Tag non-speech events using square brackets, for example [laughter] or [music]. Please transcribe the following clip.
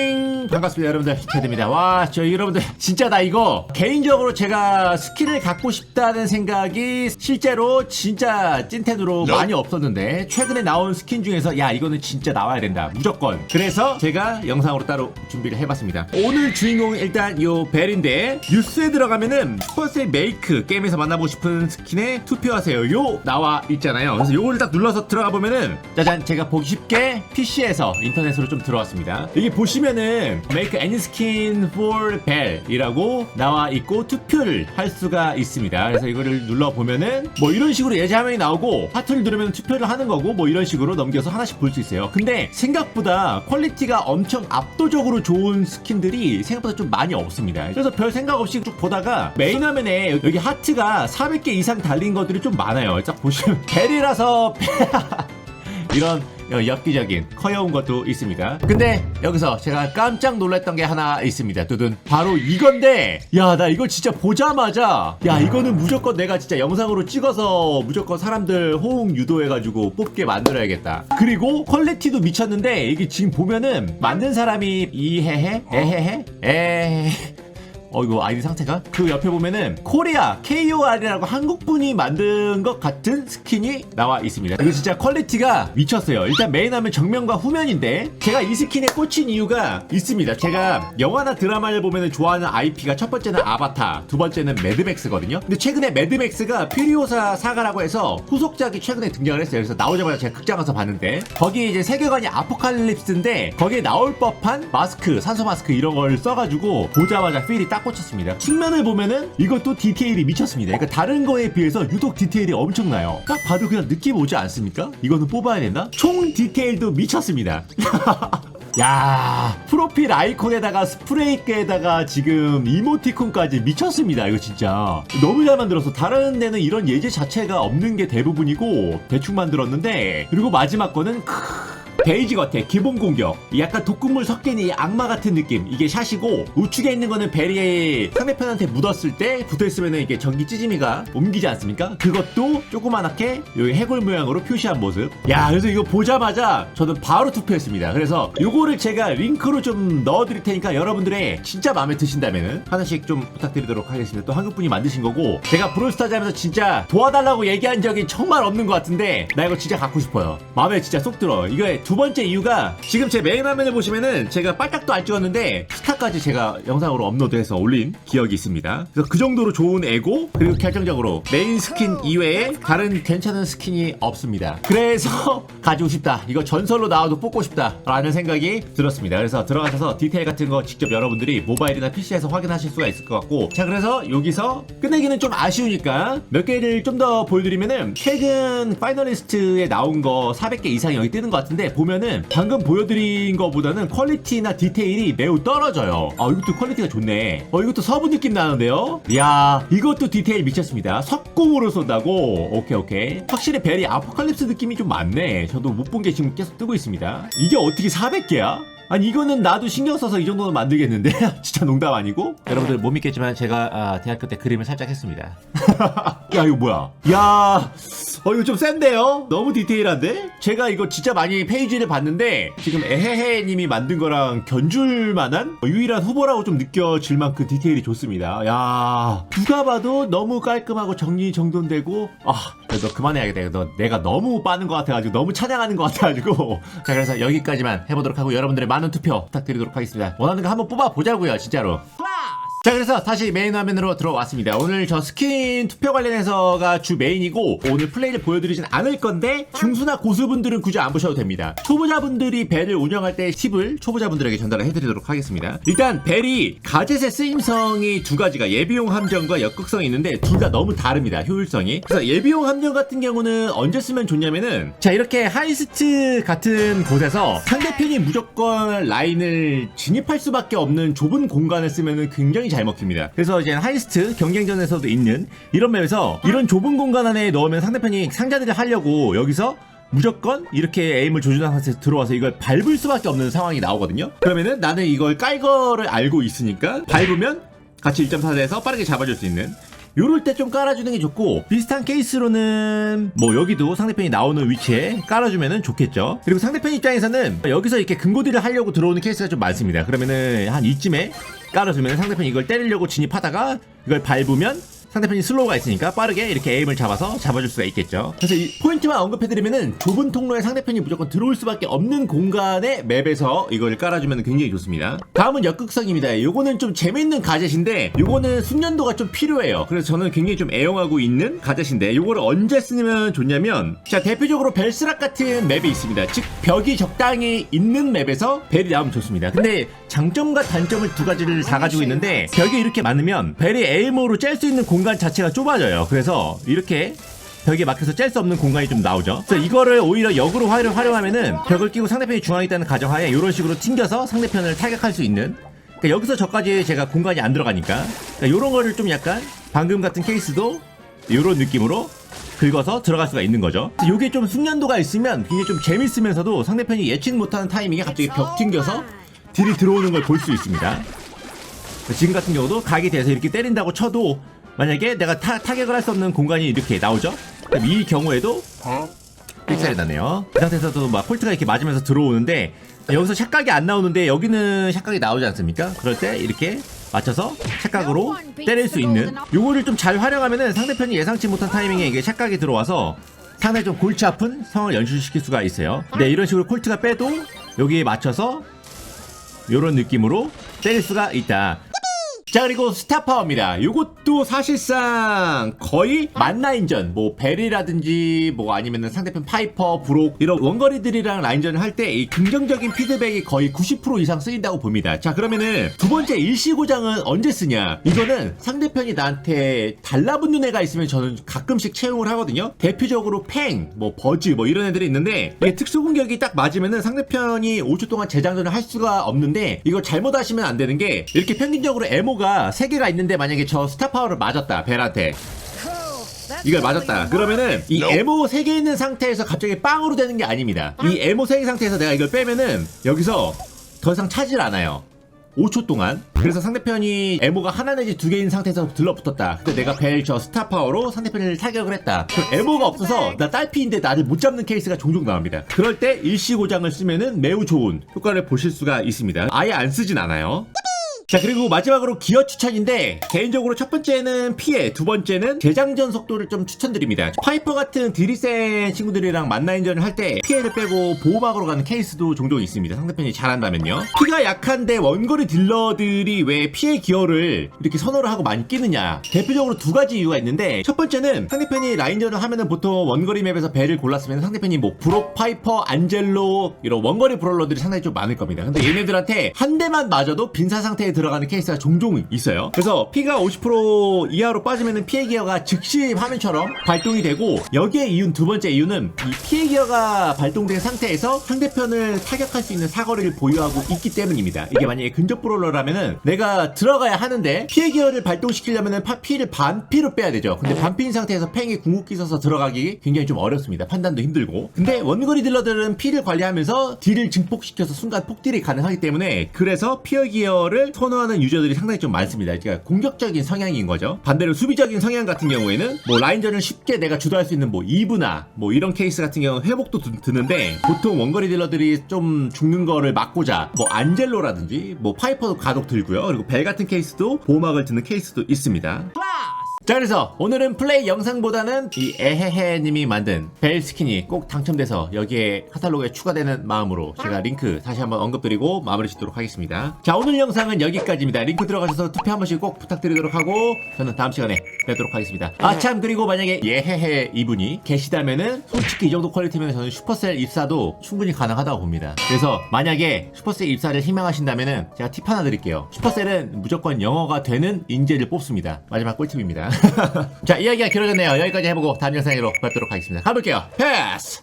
핑 반갑습니다 여러분들. 테드입니다. 와 저 여러분들 진짜 나 이거 개인적으로 제가 스킨을 갖고 싶다는 생각이 실제로 진짜 찐텐으로 많이 없었는데 최근에 나온 스킨 중에서 야 이거는 진짜 나와야 된다. 무조건. 그래서 제가 영상으로 따로 준비를 해봤습니다. 오늘 주인공은 일단 요 벨인데 뉴스에 들어가면은 슈퍼셀 메이크 게임에서 만나보고 싶은 스킨에 투표하세요. 요 나와 있잖아요. 그래서 요거를 딱 눌러서 들어가 보면은 짜잔 제가 보기 쉽게 PC에서 인터넷으로 좀 들어왔습니다. 여기 보시 면은 Make any skin for Bell이라고 나와 있고 투표를 할 수가 있습니다. 그래서 이거를 눌러 보면은 뭐 이런 식으로 예제 화면이 나오고 하트를 누르면 투표를 하는 거고 뭐 이런 식으로 넘겨서 하나씩 볼 수 있어요. 근데 생각보다 퀄리티가 엄청 압도적으로 좋은 스킨들이 생각보다 좀 많이 없습니다. 그래서 별 생각 없이 쭉 보다가 메인 화면에 여기 하트가 400개 이상 달린 것들이 좀 많아요. 딱 보시면 [laughs] 벨이라서 [laughs] 이런 어, 엽기적인 커여운 것도 있습니다. 근데 여기서 제가 깜짝 놀랐던 게 하나 있습니다. 두둔 바로 이건데 야 나 이거 진짜 보자마자 야 이거는 무조건 내가 진짜 영상으로 찍어서 무조건 사람들 호응 유도해가지고 뽑게 만들어야겠다. 그리고 퀄리티도 미쳤는데 이게 지금 보면은 만든 사람이 이해해 에헤해 에 어 이거 아이디 상태가 그 옆에 보면은 코리아 KOR이라고 한국분이 만든 것 같은 스킨이 나와 있습니다. 이거 진짜 퀄리티가 미쳤어요. 일단 메인 화면 정면과 후면인데 제가 이 스킨에 꽂힌 이유가 있습니다. 제가 영화나 드라마를 보면은 좋아하는 IP가 첫 번째는 아바타, 두 번째는 매드맥스거든요. 근데 최근에 매드맥스가 퓨리오사 사가라고 해서 후속작이 최근에 등장을 했어요. 그래서 나오자마자 제가 극장 가서 봤는데 거기 이제 세계관이 아포칼립스인데 거기에 나올 법한 마스크, 산소 마스크 이런 걸 써가지고 보자마자 필이 딱 꽂혔습니다. 측면을 보면은 이것도 디테일이 미쳤습니다. 그러니까 다른 거에 비해서 유독 디테일이 엄청나요. 딱 봐도 그냥 느낌 오지 않습니까? 이거는 뽑아야 된다? 총 디테일도 미쳤습니다. [laughs] 야 프로필 아이콘에다가 스프레이에다가 지금 이모티콘까지 미쳤습니다 이거 진짜 너무 잘 만들어서 다른 데는 이런 예제 자체가 없는 게 대부분이고 대충 만들었는데 그리고 마지막 거는 크... 베이지 같아 기본 공격. 약간 독극물 섞인 이 악마 같은 느낌. 이게 샷이고 우측에 있는 거는 베리에 상대편한테 묻었을 때 붙어있으면 이게 전기 찌짐이가 옮기지 않습니까? 그것도 조그만하게 여기 해골 모양으로 표시한 모습. 야 그래서 이거 보자마자 저는 바로 투표했습니다. 그래서 요거를 제가 링크로 좀 넣어드릴 테니까 여러분들의 진짜 마음에 드신다면은 하나씩 좀 부탁드리도록 하겠습니다. 또 한국분이 만드신 거고. 제가 브롤스타즈 하면서 진짜 도와달라고 얘기한 적이 정말 없는 것 같은데 나 이거 진짜 갖고 싶어요. 마음에 진짜 쏙 들어 이거의 두 번째 이유가 지금 제 메인 화면을 보시면은 제가 빨딱도 안 찍었는데 스타까지 제가 영상으로 업로드해서 올린 기억이 있습니다. 그래서 그 정도로 좋은 애고 그리고 결정적으로 메인 스킨 이외에 다른 괜찮은 스킨이 없습니다. 그래서 [laughs] 가지고 싶다. 이거 전설로 나와도 뽑고 싶다라는 생각이 들었습니다. 그래서 들어가셔서 디테일 같은 거 직접 여러분들이 모바일이나 PC에서 확인하실 수가 있을 것 같고 자 그래서 여기서 끝내기는 좀 아쉬우니까 몇 개를 좀 더 보여드리면은 최근 파이널리스트에 나온 거 400개 이상이 여기 뜨는 것 같은데 보면은 방금 보여드린 거보다는 퀄리티나 디테일이 매우 떨어져요. 아 이것도 퀄리티가 좋네. 어 이것도 서부 느낌 나는데요. 이야 이것도 디테일 미쳤습니다. 석궁으로 쏜다고. 오케이 오케이. 확실히 벨이 아포칼립스 느낌이 좀 많네. 저도 못 본 게 지금 계속 뜨고 있습니다. 이게 어떻게 400개야? 아니 이거는 나도 신경 써서 이 정도는 만들겠는데? [laughs] 진짜 농담 아니고? 여러분들 못 믿겠지만 제가 아, 대학교 때 그림을 살짝 했습니다. [laughs] 야 이거 뭐야? 야 어, 이거 좀 센데요? 너무 디테일한데? 제가 이거 진짜 많이 페이지를 봤는데 지금 에헤헤님이 만든 거랑 견줄 만한 유일한 후보라고 좀 느껴질 만큼 디테일이 좋습니다. 야 누가 봐도 너무 깔끔하고 정리 정돈되고 아 그래도 그만해야겠다. 너 내가 너무 빠는 것 같아가지고 너무 찬양하는 것 같아가지고. 자 그래서 여기까지만 해보도록 하고 여러분들의 많은 투표 부탁드리도록 하겠습니다. 원하는 거 한번 뽑아보자고요 진짜로 자 그래서 다시 메인 화면으로 들어왔습니다. 오늘 저 스킨 투표 관련해서가 주 메인이고 오늘 플레이를 보여드리진 않을 건데 중수나 고수분들은 굳이 안 보셔도 됩니다. 초보자분들이 벨을 운영할 때 팁을 초보자분들에게 전달을 해드리도록 하겠습니다. 일단 벨이 가젯의 쓰임성이 두 가지가 예비용 함정과 역극성이 있는데 둘 다 너무 다릅니다 효율성이. 그래서 예비용 함정 같은 경우는 언제 쓰면 좋냐면은 자 이렇게 하이스트 같은 곳에서 상대편이 무조건 라인을 진입할 수밖에 없는 좁은 공간을 쓰면은 굉장히 잘 먹힙니다. 그래서 이제 하이스트 경쟁전에서도 있는 이런 맵에서 이런 좁은 공간 안에 넣으면 상대편이 상자들을 하려고 여기서 무조건 이렇게 에임을 조준한 상태에서 들어와서 이걸 밟을 수밖에 없는 상황이 나오거든요. 그러면은 나는 이걸 깔 거를 알고 있으니까 밟으면 같이 1.4대에서 빠르게 잡아줄 수 있는 요럴 때 좀 깔아주는 게 좋고 비슷한 케이스로는 뭐 여기도 상대편이 나오는 위치에 깔아주면은 좋겠죠 그리고 상대편 입장에서는 여기서 이렇게 근고디를 하려고 들어오는 케이스가 좀 많습니다 그러면은 한 이쯤에 깔아주면 상대편이 이걸 때리려고 진입하다가 이걸 밟으면 상대편이 슬로우가 있으니까 빠르게 이렇게 에임을 잡아서 잡아줄 수가 있겠죠. 그래서 이 포인트만 언급해드리면은 좁은 통로에 상대편이 무조건 들어올 수밖에 없는 공간의 맵에서 이걸 깔아주면 굉장히 좋습니다. 다음은 역극성입니다. 요거는 좀 재밌는 가젯인데 요거는 숙련도가 좀 필요해요. 그래서 저는 굉장히 좀 애용하고 있는 가젯인데 요거를 언제 쓰면 좋냐면 자 대표적으로 벨스락 같은 맵이 있습니다. 즉 벽이 적당히 있는 맵에서 벨이 나오면 좋습니다. 근데 장점과 단점을 두 가지를 다 가지고 있는데 벽이 이렇게 많으면 벨이 에임으로 짤 수 있는 공간 자체가 좁아져요. 그래서 이렇게 벽에 막혀서 짤 수 없는 공간이 좀 나오죠. 그래서 이거를 오히려 역으로 활용, 활용하면은 벽을 끼고 상대편이 중앙에 있다는 가정하에 이런 식으로 튕겨서 상대편을 타격할 수 있는 그러니까 여기서 저까지 제가 공간이 안 들어가니까 그러니까 이런 거를 좀 약간 방금 같은 케이스도 이런 느낌으로 긁어서 들어갈 수가 있는 거죠. 이게 좀 숙련도가 있으면 굉장히 좀 재밌으면서도 상대편이 예측 못하는 타이밍에 갑자기 벽 튕겨서 딜이 들어오는 걸 볼 수 있습니다. 지금 같은 경우도 각이 돼서 이렇게 때린다고 쳐도 만약에 내가 타, 타격을 할 수 없는 공간이 이렇게 나오죠? 그럼 이 경우에도 삑살이 나네요. 그 상태에서도 막 폴트가 이렇게 맞으면서 들어오는데 여기서 샷각이 안 나오는데 여기는 샷각이 나오지 않습니까? 그럴 때 이렇게 맞춰서 샷각으로 때릴 수 있는 요거를 좀 잘 활용하면은 상대편이 예상치 못한 타이밍에 이게 샷각이 들어와서 상당히 좀 골치 아픈 상황을 연출시킬 수가 있어요. 근데 이런 식으로 콜트가 빼도 여기에 맞춰서 요런 느낌으로 때릴 수가 있다. 자 그리고 스타파워입니다. 요것도 사실상 거의 만라인전 뭐 벨이라든지 뭐 아니면은 상대편 파이퍼, 브록 이런 원거리들이랑 라인전을 할 때 이 긍정적인 피드백이 거의 90% 이상 쓰인다고 봅니다. 자 그러면은 두 번째 일시고장은 언제 쓰냐? 이거는 상대편이 나한테 달라붙는 애가 있으면 저는 가끔씩 채용을 하거든요. 대표적으로 팽, 뭐 버즈 뭐 이런 애들이 있는데 이게 특수 공격이 딱 맞으면은 상대편이 5초 동안 재장전을 할 수가 없는데 이거 잘못하시면 안 되는 게 이렇게 평균적으로 에모 가 3개가 있는데 만약에 저 스타파워를 맞았다 벨한테. 이걸 맞았다. 그러면은 이 에모 3개 있는 상태에서 갑자기 빵으로 되는 게 아닙니다. 이 에모 3개 상태에서 내가 이걸 빼면은 여기서 더 이상 차질 않아요. 5초 동안. 그래서 상대편이 에모가 하나 내지 두 개인 상태에서 들러붙었다. 근데 내가 벨 저 스타 파워로 상대편을 타격을 했다. 그럼 에모가 없어서 나 딸피인데 나를 못 잡는 케이스가 종종 나옵니다. 그럴 때 일시고장을 쓰면은 매우 좋은 효과를 보실 수가 있습니다. 아예 안 쓰진 않아요 자 그리고 마지막으로 기어 추천인데 개인적으로 첫 번째는 피해 두 번째는 재장전 속도를 좀 추천드립니다. 파이퍼 같은 딜이 센 친구들이랑 만나인전을 할 때 피해를 빼고 보호막으로 가는 케이스도 종종 있습니다. 상대편이 잘한다면요. 피가 약한데 원거리 딜러들이 왜 피해 기어를 이렇게 선호를 하고 많이 끼느냐. 대표적으로 두 가지 이유가 있는데 첫 번째는 상대편이 라인전을 하면은 보통 원거리 맵에서 배를 골랐으면 상대편이 뭐 브록 파이퍼 안젤로 이런 원거리 브롤러들이 상당히 좀 많을 겁니다. 근데 얘네들한테 한 대만 맞아도 빈사 상태에 들어가는 케이스가 종종 있어요. 그래서 피가 50% 이하로 빠지면 피해 기어가 즉시 화면처럼 발동이 되고 여기에 이윤 두 번째 이유는 이 피해 기어가 발동된 상태에서 상대편을 타격할 수 있는 사거리를 보유하고 있기 때문입니다. 이게 만약에 근접 브롤러라면은 내가 들어가야 하는데 피해 기어를 발동시키려면은 파- 피를 반피로 빼야 되죠. 근데 반피인 상태에서 팽이 궁극기 써서 들어가기 굉장히 좀 어렵습니다. 판단도 힘들고. 근데 원거리 딜러들은 피를 관리하면서 딜을 증폭시켜서 순간 폭딜이 가능하기 때문에 그래서 피어 기어를 선호하는 유저들이 상당히 좀 많습니다. 그러니까 공격적인 성향인 거죠. 반대로 수비적인 성향 같은 경우에는 뭐 라인전을 쉽게 내가 주도할 수 있는 뭐 이브나 뭐 이런 케이스 같은 경우는 회복도 드, 드는데 보통 원거리 딜러들이 좀 죽는 거를 막고자 뭐 안젤로라든지 뭐 파이퍼도 가독 들고요. 그리고 벨 같은 케이스도 보호막을 드는 케이스도 있습니다. 자 그래서 오늘은 플레이 영상보다는 이 에헤헤님이 만든 벨 스킨이 꼭 당첨돼서 여기에 카탈로그에 추가되는 마음으로 제가 링크 다시 한번 언급드리고 마무리 짓도록 하겠습니다. 자 오늘 영상은 여기까지입니다. 링크 들어가셔서 투표 한 번씩 꼭 부탁드리도록 하고 저는 다음 시간에 뵙도록 하겠습니다. 아 참 그리고 만약에 예헤헤 이분이 계시다면은 솔직히 이 정도 퀄리티면 저는 슈퍼셀 입사도 충분히 가능하다고 봅니다. 그래서 만약에 슈퍼셀 입사를 희망하신다면은 제가 팁 하나 드릴게요. 슈퍼셀은 무조건 영어가 되는 인재를 뽑습니다. 마지막 꿀팁입니다 [laughs] [laughs] 자 이야기가 길어졌네요. 여기까지 해보고 다음 영상으로 뵙도록 하겠습니다. 가볼게요. 패스